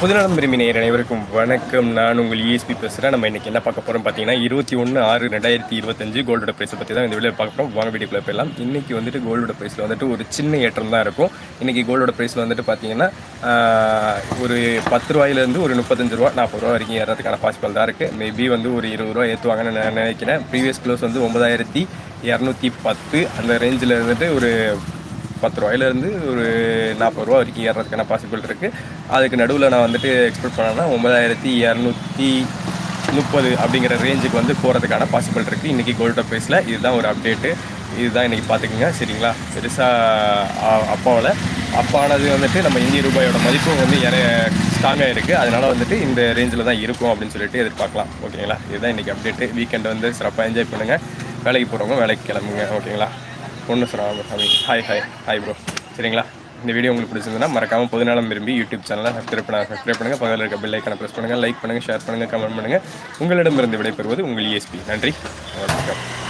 புதுநலம் விரும்பி நேர் அனைவருக்கும் வணக்கம். நான் உங்கள் இஎஸ்பி பேசுகிறேன் நம்ம இன்றைக்கி என்ன பார்க்க போகிறோம் பார்த்தீங்கன்னா இருபத்தி ஒன்று ஆறு ரெண்டாயிரத்தி இருபத்தஞ்சு கோல்டோட ப்ரைஸை பற்றி தான் இந்த வீடியோ பார்க்க போகிறோம் வாங்க வீடியோக்குள்ளே போயிடலாம். இன்றைக்கி வந்துட்டு கோல்டோட ப்ரைஸில் வந்துட்டு ஒரு சின்ன ஏற்றம் தான் இருக்கும். இன்றைக்கி கோல்டோட ப்ரைஸில் வந்துட்டு பார்த்தீங்கன்னா ஒரு பத்து ரூபாயிலேருந்து ஒரு முப்பத்தஞ்சு ரூபா நாற்பது ரூபா வரைக்கும் ஏறதுக்கான பாசிபிள் தான் இருக்குது மேபி வந்து ஒரு இருபது ரூபா ஏற்றுவாங்கன்னு நான் நினைக்கிறேன். ப்ரீவியஸ் க்ளோஸ் வந்து ஒன்பதாயிரத்தி இரநூத்தி பத்து. அந்த ரேஞ்சில் இருந்துட்டு ஒரு பத்து ரூபாயிலேருந்து ஒரு நாற்பது ரூபா வரைக்கும் ஏறுறதுக்கான பாசிபிள் இருக்குது அதுக்கு நடுவில் நான் வந்துட்டு எக்ஸ்பெக்ட் பண்ணேன்னா ஒன்பதாயிரத்தி இரநூத்தி முப்பது அப்படிங்கிற ரேஞ்சுக்கு வந்து போகிறதுக்கான பாசிபிள் இருக்குது இன்றைக்கி கோல்டு பேஸில் இதுதான் ஒரு அப்டேட்டு இதுதான் இன்றைக்கி பார்த்துக்குங்க சரிங்களா? பெருசாக அப்பாவில். அப்பானது வந்துட்டு நம்ம இந்திய ரூபாயோட மதிப்பும் வந்து இற ஸ்ட்ராங்காக இருக்குது அதனால் வந்துட்டு இந்த ரேஞ்சில் தான் இருக்கும் அப்படின்னு சொல்லிட்டு எதிர்பார்க்கலாம். ஓகேங்களா? இதுதான் இன்றைக்கி அப்டேட்டு வீக்கெண்ட் வந்து சிறப்பாக என்ஜாய் பண்ணுங்கள் வேலைக்கு போகிறவங்க வேலைக்கு கிளம்புங்க. ஓகேங்களா? ஒன்று சொல்லுவாங்க ஹாய் ஹாய் ஹாய் ப்ரோ சரிங்களா? இந்த வீடியோ உங்களுக்கு பிடிச்சிருந்ததுன்னா மறக்காமல் பொதுநலம் விரும்பி யூடியூப் சேனலை சப்ஸ்கிரைப் பண்ண சப்ஸ்கிரைப் பண்ணுங்கள் பக்கத்தில் இருக்க பெல் ஐக்கனை ப்ரெஸ் பண்ணுங்கள் லைக் பண்ணுங்கள் ஷேர் பண்ணுங்கள் கமெண்ட் பண்ணுங்கள் உங்களிடமிருந்து விடைபெறுவது உங்கள் இஎஸ்பி நன்றி. வணக்கம்.